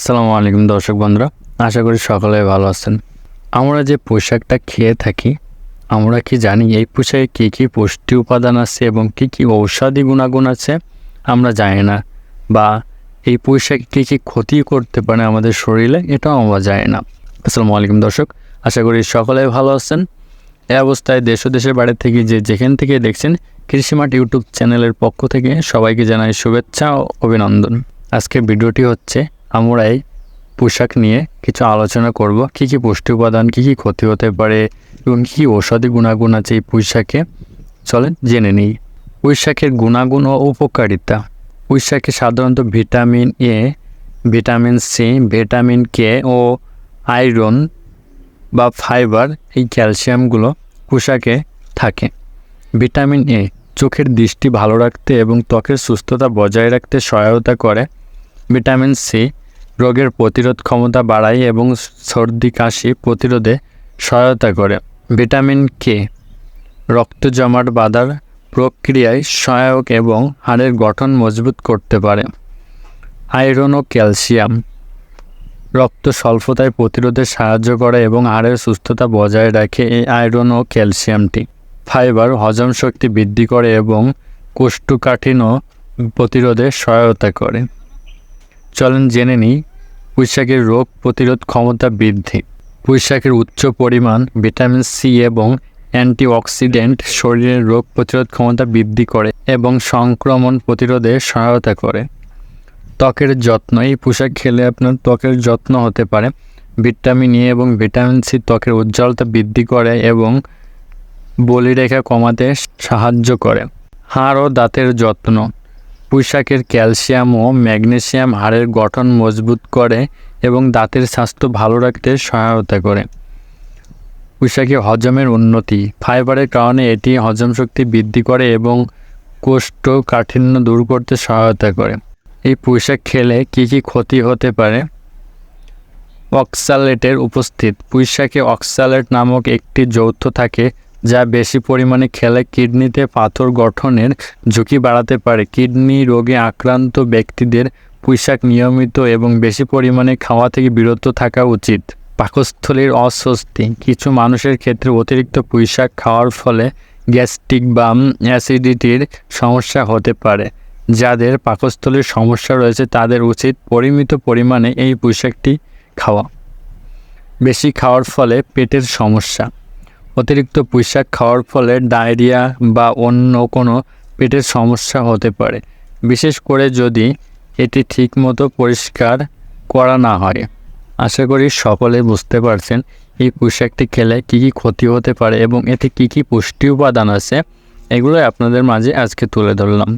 আসসালামু আলাইকুম দর্শক বন্ধুরা, আশা করি সকলে ভালো আছেন। আমরা যে পোশাকটা খেয়ে থাকি, আমরা কি জানি এই পোশাকে কী কী পুষ্টি উপাদান আছে এবং কী কী ঔষধি গুণাগুণ আছে, আমরা জানি না। বা এই পোশাক কী কী ক্ষতি করতে পারে আমাদের শরীরে, এটাও আমরা জানি না। আসসালামু আলাইকুম দর্শক, আশা করি সকলে ভালো আছেন। এই অবস্থায় দেশ দেশের বাড়ি থেকে যে যেখান থেকে দেখছেন, কৃষিমাঠ ইউটিউব চ্যানেলের পক্ষ থেকে সবাইকে জানাই শুভেচ্ছা ও অভিনন্দন। আজকের ভিডিওটি হচ্ছে আমরা এই পোশাক নিয়ে কিছু আলোচনা করব। কী কী পুষ্টি উপাদান, কী কী ক্ষতি হতে পারে এবং কী ঔষধি গুণাগুণ আছে এই পোশাকে চলেন জেনে নিই। পুঁইশাকের গুণাগুণ ও উপকারিতা। পুঁইশাকে সাধারণত vitamin A, vitamin C, vitamin K O iron বা ফাইবার এই ক্যালসিয়ামগুলো পোশাকে থাকে। ভিটামিন এ চোখের দৃষ্টি ভালো রাখতে এবং ত্বকের সুস্থতা বজায় রাখতে সহায়তা করে। ভিটামিন সি রোগের প্রতিরোধ ক্ষমতা বাড়ায় এবং সর্দি, কাশি প্রতিরোধে সহায়তা করে। ভিটামিন কে রক্ত জমাট বাঁধার প্রক্রিয়ায় সহায়ক এবং হাড়ের গঠন মজবুত করতে পারে। আয়রন ও ক্যালসিয়াম, রক্ত স্বল্পতায় প্রতিরোধে সাহায্য করে এবং হাড়ের সুস্থতা বজায় রাখে এই আয়রন ও ক্যালসিয়ামটি। ফাইবার, হজম শক্তি বৃদ্ধি করে এবং কোষ্ঠকাঠিন্য প্রতিরোধে সহায়তা করে। চলেন জেনে নিই পুঁইশাকের রোগ প্রতিরোধ ক্ষমতা বৃদ্ধি। পুঁইশাকের উচ্চ পরিমাণ ভিটামিন সি এবং অ্যান্টিঅক্সিডেন্ট শরীরের রোগ প্রতিরোধ ক্ষমতা বৃদ্ধি করে এবং সংক্রমণ প্রতিরোধে সহায়তা করে। ত্বকের যত্ন এই পোশাক খেলে আপনার ত্বকের যত্ন হতে পারে। ভিটামিন ই এবং ভিটামিন সি ত্বকের উজ্জ্বলতা বৃদ্ধি করে এবং বলিরেখা কমাতে সাহায্য করে। হাড় ও দাঁতের যত্ন। পুঁইশাকের ক্যালসিয়াম ও ম্যাগনেসিয়াম হাড়ের গঠন মজবুত করে এবং দাঁতের স্বাস্থ্য ভালো রাখতে সহায়তা করে। পুঁইশাকে হজমের উন্নতি। ফাইবারের কারণে এটি হজম শক্তি বৃদ্ধি করে এবং কোষ্ঠকাঠিন্য দূর করতে সহায়তা করে। এই পুঁইশাক খেলে কী কী ক্ষতি হতে পারে? অক্সালেটের উপস্থিত। পুঁইশাকে অক্সালেট নামক একটি যৌথ থাকে যা বেশি পরিমাণে খেলে কিডনিতে পাথর গঠনের ঝুঁকি বাড়াতে পারে। কিডনি রোগে আক্রান্ত ব্যক্তিদের পুঁইশাক নিয়মিত এবং বেশি পরিমাণে খাওয়া থেকে বিরত থাকা উচিত। পাকস্থলীর অস্বস্তি। কিছু মানুষের ক্ষেত্রে অতিরিক্ত পুঁইশাক খাওয়ার ফলে গ্যাস্ট্রিক বা অ্যাসিডিটির সমস্যা হতে পারে। যাদের পাকস্থলীর সমস্যা রয়েছে, তাদের উচিত পরিমিত পরিমাণে এই পুঁইশাকটি খাওয়া। বেশি খাওয়ার ফলে পেটের সমস্যা। অতিরিক্ত পুঁইশাক খাওয়ার ফলে ডায়রিয়া বা অন্য কোনো পেটের সমস্যা হতে পারে। বিশেষ করে যদি এটি ঠিকমতো পরিষ্কার করা না হয়। আশা করি সকলে বুঝতে পারছেন এই পোশাকটি খেলে কী কী ক্ষতি হতে পারে এবং এতে কী কী পুষ্টি উপাদান আছে, এগুলোই আপনাদের মাঝে আজকে তুলে ধরলাম।